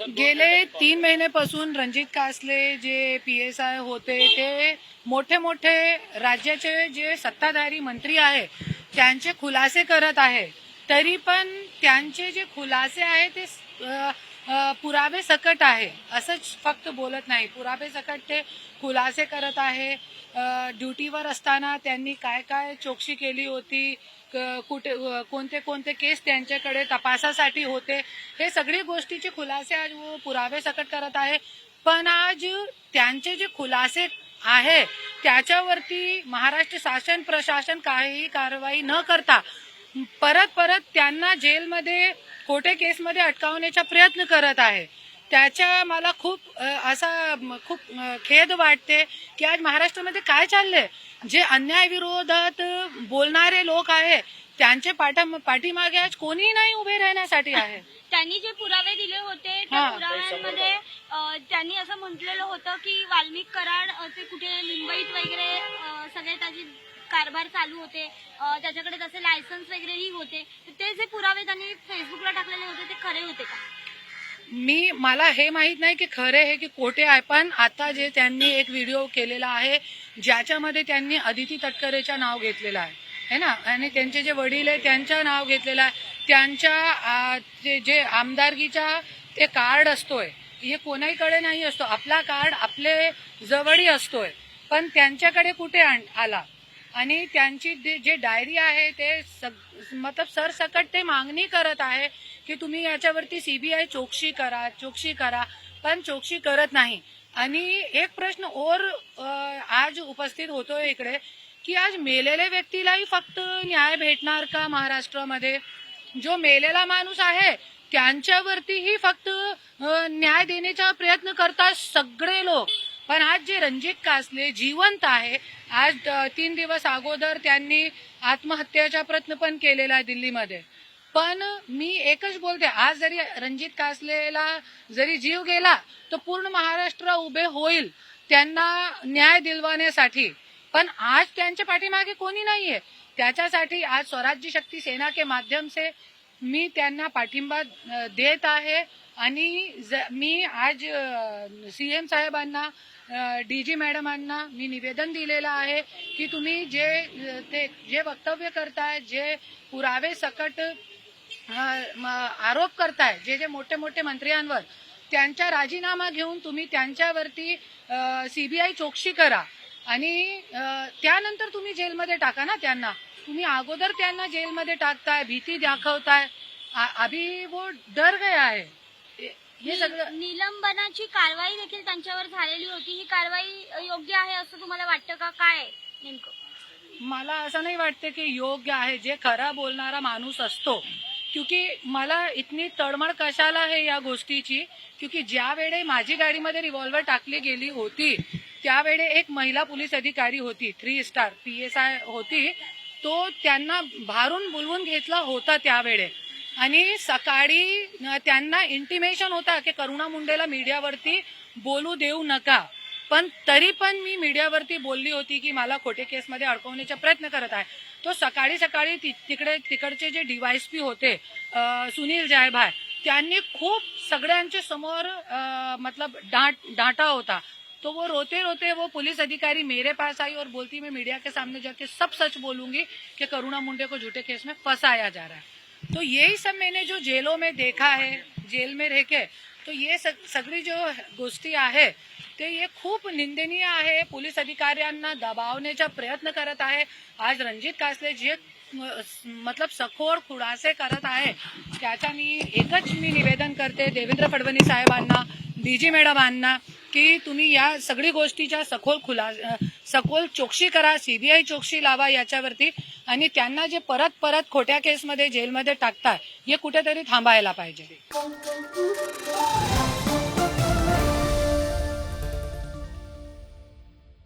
गेले तीन महिनेपासून रणजित कासले J P S I होते ते मोठे मोठे राज्याचे जे सत्ताधारी मंत्री आहे त्यांचे खुलासे करत आहे तरी पण त्यांचे जे खुलासे आहे ते अ, पुरावे सकट आहे. असंच फक्त बोलत नाही. पुरावे सकट ते खुलासे करत आहे. ड्युटीवर असताना त्यांनी काय काय चौकशी केली होती? क- कुठे कोणते कोणते केस त्यांच्याकडे तपासासाठी होते? हे सगळी गोष्टीचे खुलासे आज पुरावे सकट करत आहे. पण आज त्यांचे जे खुलासे आहे त्याच्यावरती महाराष्ट्र शासन प्रशासन काहीही कारवाई न करता परत परत त्यांना जेलमध्ये खोटे केसमध्ये अटकावण्याचा प्रयत्न करत आहे. त्याच्या मला खूप असा खूप खेद वाटते की आज महाराष्ट्रामध्ये काय चाललंय? जे अन्यायविरोधात बोलणारे लोक आहे त्यांचे पाठा पाठीमागे आज कोणी नाही उभे राहण्यासाठी आहे. त्यांनी जे पुरावे दिले होते त्या. पुराव्यांमध्ये त्यांनी असं म्हटलेलं होतं की वाल्मिक कराड अ, ते कुठे मुंबईत वगैरे सगळे त्याचे कारभार चालू होते. त्याच्याकडे तसे लायसन्स वगैरेही होते. ते जे पुरावे त्यांनी फेसबुकला टाकलेले होते ते खरे होते का? मी मला हे माहीत नाही की खरे हे की खोटे आहे पण आता जे त्यांनी एक व्हिडिओ केलेला आहे ज्याच्यामध्ये त्यांनी अदिती तटकरेचं नाव घेतलेलं आहे. है ना? आणि त्यांचे जे वडील आहे त्यांचं नाव घेतलेलं आहे. त्यांच्या जे जे आमदारकीचा ते कार्ड असतोय. हे कोणाहीकडे नाही असतो. आपला कार्ड आपले जवळही असतोय. पण त्यांच्याकडे कुठे आण- आला? आणि त्यांची जे- जे डायरी आहे ते सग- मतलब सरसकट ते मागणी करत आहे की तुम्ही याच्यावरती सीबीआय चौकशी करा चौकशी करा पण चौकशी करत नाही. आणि एक प्रश्न और आज उपस्थित होतोय इकडे की आज मेलेल्या व्यक्तीलाही फक्त न्याय भेटणार का महाराष्ट्रामध्ये? जो मेलेला माणूस आहे त्यांच्यावरतीही फक्त न्याय देण्याचा प्रयत्न करतात सगळे लोक. पण आज जे रणजित कासले जिवंत आहे आज तीन दिवस अगोदर त्यांनी आत्महत्येचा प्रयत्न पण केलेला आहे दिल्लीमध्ये. पण मी एकच बोलते आज जरी रणजित कासलेला जरी जीव गेला तर पूर्ण महाराष्ट्र उभे होईल त्यांना न्याय दिलवाण्यासाठी. पण आज त्यांच्या पाठीमागे कोणी नाहीये. त्याच्यासाठी आज स्वराज्य शक्ती सेना के माध्यम से मी त्यांना पाठिंबा देत आहे आणि ज- मी आज सीएम साहेबांना डी जी मॅडमांना मी निवेदन दिलेलं आहे की तुम्ही जे ते जे वक्तव्य करताय जे पुरावे सकट म, आरोप करताय जे जे मोठे मोठे मंत्र्यांवर त्यांचा राजीनामा घेऊन तुम्ही त्यांच्यावरती सीबीआय चौकशी करा आणि त्यानंतर तुम्ही जेलमध्ये टाका ना त्यांना. तुम्ही अगोदर त्यांना जेलमध्ये टाकताय भीती दाखवताय. अभी वो डर गया आहे हे- सगळं निलंबनाची कारवाई देखील त्यांच्यावर झालेली होती. ही कारवाई योग्य आहे असं तुम्हाला वाटतं का? काय नेमकं? मला असं नाही वाटतं की योग्य आहे. जे खरा बोलणारा माणूस असतो क्योंकि मला इतनी तळमळ कशाला आहे या गोष्टीची? क्योंकि ज्या वेळे माझी गाडीमध्ये रिव्हॉल्वर टाकली गेली होती त्यावेळे एक महिला पोलीस अधिकारी होती three star P S I होती. तो त्यांना भारून बोलवून घेतला होता त्यावेळे. आणि सकाळी त्यांना इंटिमेशन होता की करुणा मुंडेला मीडियावरती बोलू देऊ नका. पण तरी पण मी मीडियावरती बोलली होती की मला खोटे केसमध्ये अडकवण्याचा प्रयत्न करत आहे. तो सकाळी सकाळी ति- तिकडे तिकडचे जे डीवायसपी होते सुनील जायभाय त्यांनी खूप सगळ्यांच्या समोर मतलब डाट डाटा होता. तो वो रोते रोते वो पुलिस अधिकारी मेरे पास आई और बोलती, मैं मीडिया के सामने जाके सब सच बोलूँगी कि करुणा मुंडे को झूठे केस में फंसाया जा रहा है. तो यही सब मैंने जो जेलों में देखा है, जेल में रह के तो ये सग- सगळी जो गोष्टी आहे, ते हे खूप निंदनीय आहे. पोलीस अधिकाऱ्यांना दबावण्याचा प्रयत्न करत आहे. आज रणजित कासले जे मतलब सखोर खुलासे करत आहे, त्याचा मी निवेदन करते देवेंद्र फडणवीस साहेबांना डीजी मॅडमांना की तुम्ही या सगळी गोष्टीच्या सखोल खुला सखोल चौकशी करा सीबीआय चौकशी लावा याच्यावरती आणि त्यांना जे परत परत खोट्या केसमध्ये जेलमध्ये टाकताय हे कुठेतरी थांबायला पाहिजे.